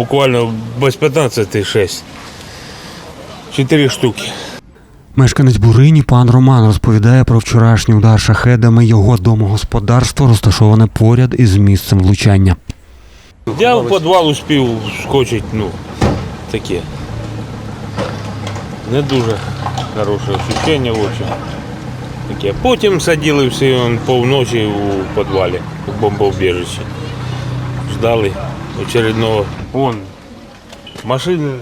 Буквально без 15 6. Чотири штуки. Мешканець Бурині пан Роман розповідає про вчорашній удар шахедами його домогосподарство, розташоване поряд із місцем влучання. Я в підвал успів скочити, ну, таке. Не дуже хороше ощущення в общем. Таке. Потім сиділи всі повночі у підвалі, у бомбоубіжищі. Ждали очередного. Вон, машини,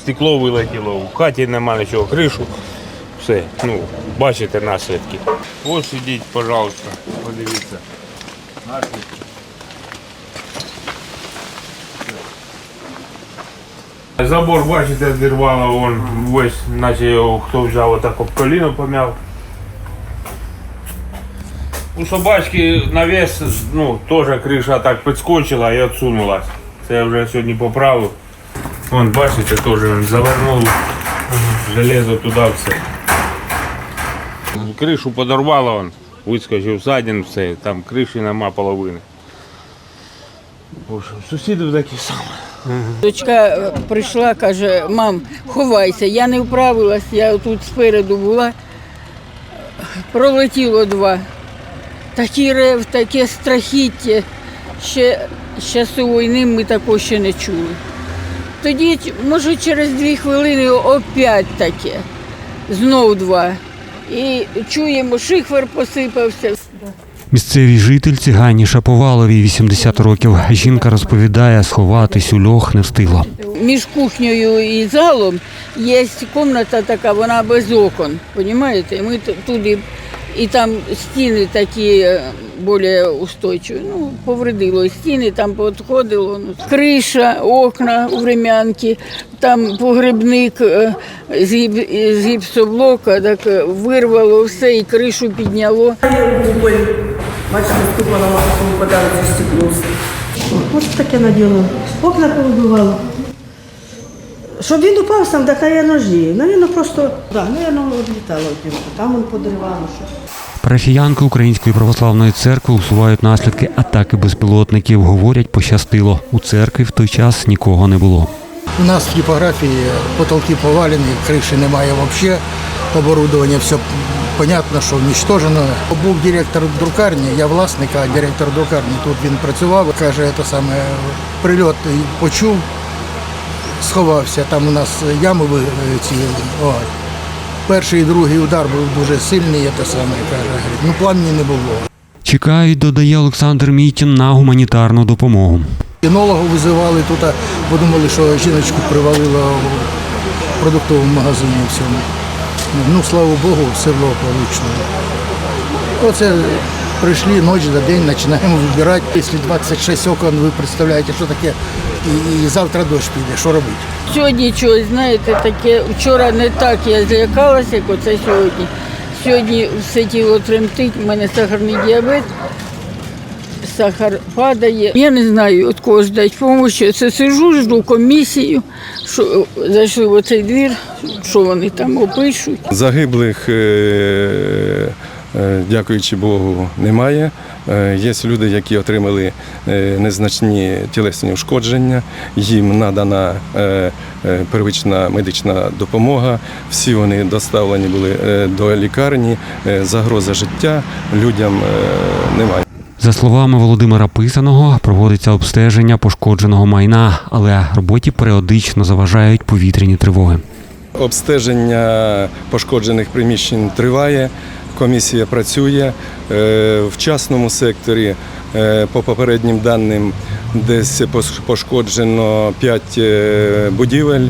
стекло вилетіло, в хаті нема нічого, кришу. Все, ну, бачите наслідки. Ось сидіть, пожалуйста, подивіться. Наслідки. Забор, бачите, зірвало, вон весь, наче його хто взяв отак об коліно пом'яв. У собачки навес, ну, теж криша так підскочила і відсунулась. Це я вже сьогодні поправив. Вон, бачите, теж завернув железо туди все. Кришу подорвало, он, вискочив садін, все, там криші нема половини. Общем, сусідів такі самі. Дочка е, прийшла, каже, мам, ховайся, я не вправилась, я тут спереду була. Пролетіло два. Такий рев, таке страхіття. Ще з часу війни ми такого ще не чули. Тоді, може, через дві хвилини опять таке. Знов два. І чуємо, шифер посипався. Місцевій жительці Ганні Шаповаловій 80 років. Жінка розповідає, сховатись у льох не встигла. між кухнею і залом є кімната така, вона без окон. Понімаєте? Ми туди, і там стіни такі е, більш устойчиві. Ну, повредило стіни, там підходило. Ну, криша, окна у врем'янки, там погребник е, з гіп- з гіпсоблока, так е, вирвало все і кришу підняло. Бачите, на маску випадали зі стекло. Ось таке наділо. Окна повибивало. Щоб він упав сам, так я ножі. Навірно, просто, так, навірно, відлітало від нього. Там він подривало. Що. Парафіянки Української православної церкви усувають наслідки атаки безпілотників. Говорять, пощастило. У церкві в той час нікого не було. У нас в типографії потолки повалені, криші немає взагалі. Оборудовання все понятно, що уничтожено. Був директор друкарні, я власник, а директор друкарні тут він працював. Каже, це саме прильот почув, сховався. Там у нас ями ви- ці. Перший і другий удар був дуже сильний, це саме каже. Ну пламені не було. Чекають, додає Олександр Мітін на гуманітарну допомогу. Кінологу визивали тут, подумали, що жіночку привалило в продуктовому магазині всьому. Ну, слава Богу, все було получно. Оце прийшли ніч за день, починаємо вибирати. Якщо 26 окон, ви представляєте, що таке, і, і завтра дощ піде, що робити? Сьогодні чогось, знаєте, таке, вчора не так я злякалася, як оце сьогодні. Сьогодні все тіло тремтить, у мене сахарний діабет, сахар падає. Я не знаю, від кого ждати допомоги. Це сижу, жду комісію, що зайшли в оцей двір, що вони там опишуть. Загиблих, е, дякуючи Богу, немає. Е, Є люди, які отримали е, незначні тілесні ушкодження. Їм надана е, первична медична допомога. Всі вони доставлені були до лікарні. Загроза життя людям немає. За словами Володимира Писаного, проводиться обстеження пошкодженого майна, але роботі періодично заважають повітряні тривоги. Обстеження пошкоджених приміщень триває. Комісія працює Е, в частному секторі. е, По попереднім даним, десь пошкоджено 5 будівель,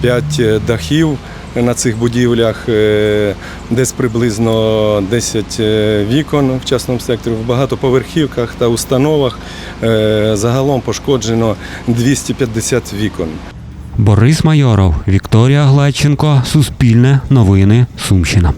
5 дахів на цих будівлях, е, десь приблизно 10 е, вікон в частному секторі, в багатоповерхівках та установах. е, Загалом пошкоджено 250 вікон. Борис Майоров, Вікторія Гладченко, Суспільне, Новини, Сумщина.